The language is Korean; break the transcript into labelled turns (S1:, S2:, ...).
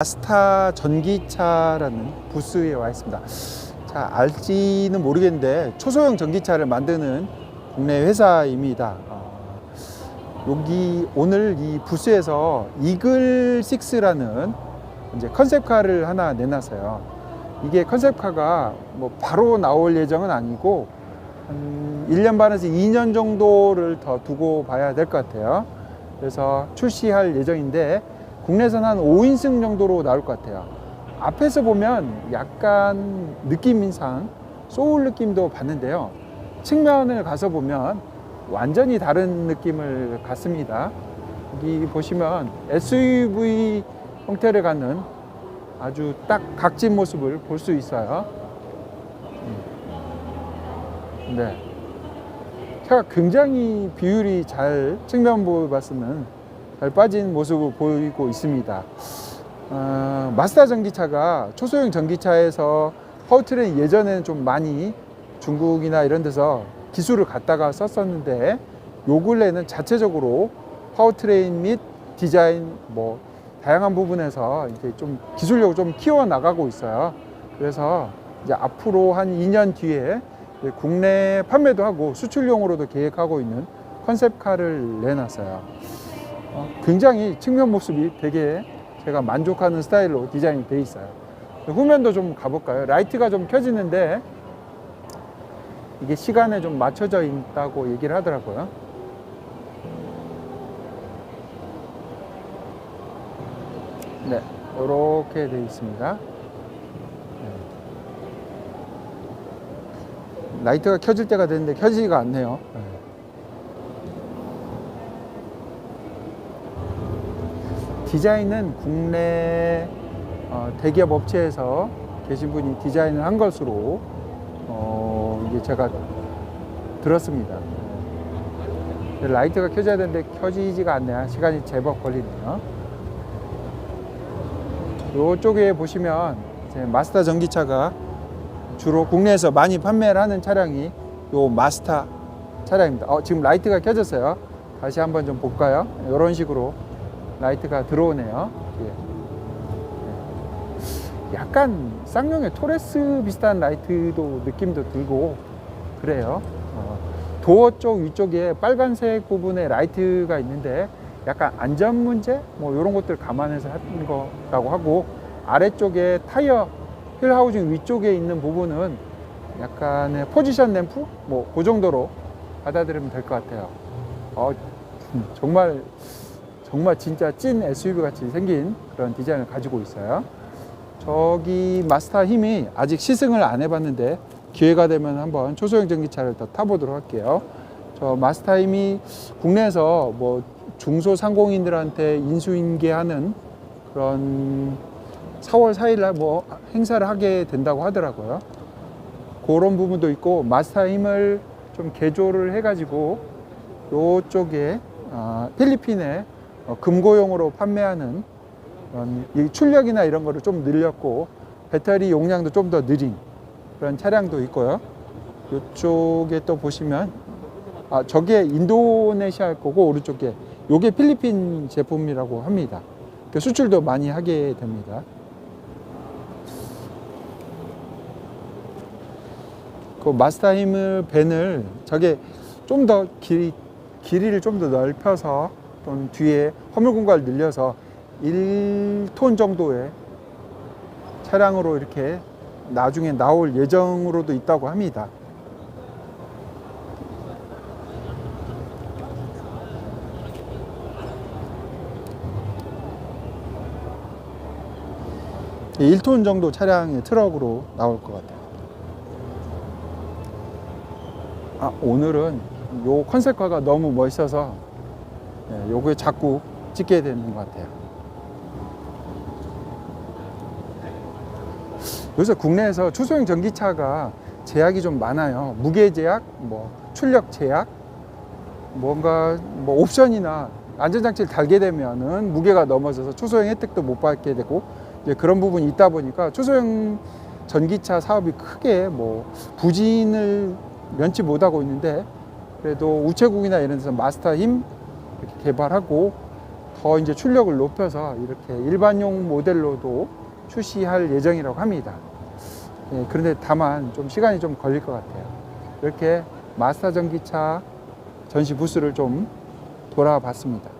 S1: 마스타 전기차라는 부스에 와 있습니다. 자, 알지는 모르겠는데 초소형 전기차를 만드는 국내 회사입니다. 어, 여기 오늘 이 부스에서 이글 6라는 이제 컨셉카를 하나 내놨어요. 이게 컨셉카가 뭐 바로 나올 예정은 아니고 한 1년 반에서 2년 정도를 더 두고 봐야 될 것 같아요. 그래서 출시할 예정인데 국내에서는 한 5인승 정도로 나올 것 같아요. 앞에서 보면 약간 느낌인상 소울 느낌도 받는데요. 측면을 가서 보면 완전히 다른 느낌을 갖습니다. 여기 보시면 SUV 형태를 갖는 아주 딱 각진 모습을 볼 수 있어요. 음. 네. 차가 굉장히 비율이 잘 측면부를 봤으면 잘 빠진 모습을 보이고 있습니다. 어, 마스다 전기차가 초소형 전기차에서 파워트레인 예전에는 좀 많이 중국이나 이런 데서 기술을 갖다가 썼었는데 요 근래는 자체적으로 파워트레인 및 디자인 뭐 다양한 부분에서 이제 좀 기술력을 좀 키워 나가고 있어요. 그래서 이제 앞으로 한 2년 뒤에 국내 판매도 하고 수출용으로도 계획하고 있는 컨셉카를 내놨어요. 어, 굉장히 측면 모습이 되게 제가 만족하는 스타일로 디자인이 돼 있어요. 후면도 좀 가볼까요? 라이트가 좀 켜지는데 이게 시간에 좀 맞춰져 있다고 얘기를 하더라고요. 네, 이렇게 되어 있습니다. 네. 라이트가 켜질 때가 됐는데 켜지지가 않네요. 네. 디자인은 국내 어, 대기업 업체에서 계신 분이 디자인을 한 것으로 어, 이게 제가 들었습니다. 네. 라이트가 켜져야 되는데 켜지지가 않네요. 시간이 제법 걸리네요. 이쪽에 보시면 마스터 전기차가 주로 국내에서 많이 판매를 하는 차량이 요 마스터 차량입니다. 어, 지금 라이트가 켜졌어요. 다시 한번 좀 볼까요? 이런 식으로 라이트가 들어오네요. 예. 네. 약간 쌍용의 토레스 비슷한 라이트도 느낌도 들고 그래요. 어, 도어 쪽 위쪽에 빨간색 부분에 라이트가 있는데 약간 안전 문제 뭐 이런 것들 감안해서 하는 거라고 하고 아래쪽에 타이어 휠 하우징 위쪽에 있는 부분은 약간의 포지션 램프 뭐그 정도로 받아들이면 될 것 같아요. 어, 정말 정말 진짜 찐 SUV 같이 생긴 그런 디자인을 가지고 있어요. 저기 마스터 힘이 아직 시승을 안 해봤는데 기회가 되면 한번 초소형 전기차를 더 타보도록 할게요. 저 마스터 힘이 국내에서 뭐 중소상공인들한테 인수인계하는 그런 4월 4일 날 뭐 행사를 하게 된다고 하더라고요. 그런 부분도 있고 마스터 힘을 좀 개조를 해가지고 요쪽에 아, 필리핀에 어, 금고용으로 판매하는 출력이나 이런 거를 좀 늘렸고 배터리 용량도 좀 더 느린 그런 차량도 있고요. 이쪽에 또 보시면 아 저게 인도네시아 거고 오른쪽에 요게 필리핀 제품이라고 합니다. 그 수출도 많이 하게 됩니다. 그 마스터 힘을 밴을 저게 좀 더 길이 길이를 좀 더 넓혀서 또는 뒤에 허물 공간을 늘려서 1톤 정도의 차량으로 이렇게 나중에 나올 예정으로도 있다고 합니다. 이 1톤 정도 차량의 트럭으로 나올 것 같아요. 아, 오늘은 요 컨셉화가 너무 멋있어서 네, 요거에 자꾸 찍게 되는 것 같아요. 요새 국내에서 초소형 전기차가 제약이 좀 많아요. 무게 제약, 뭐 출력 제약, 뭔가 뭐 옵션이나 안전장치를 달게 되면은 무게가 넘어져서 초소형 혜택도 못 받게 되고 이제 그런 부분이 있다 보니까 초소형 전기차 사업이 크게 뭐 부진을 면치 못하고 있는데 그래도 우체국이나 이런 데서 마스터 힘 이렇게 개발하고 더 이제 출력을 높여서 이렇게 일반용 모델로도 출시할 예정이라고 합니다. 예, 그런데 다만 좀 시간이 좀 걸릴 것 같아요. 이렇게 마스터 전기차 전시 부스를 좀 돌아봤습니다.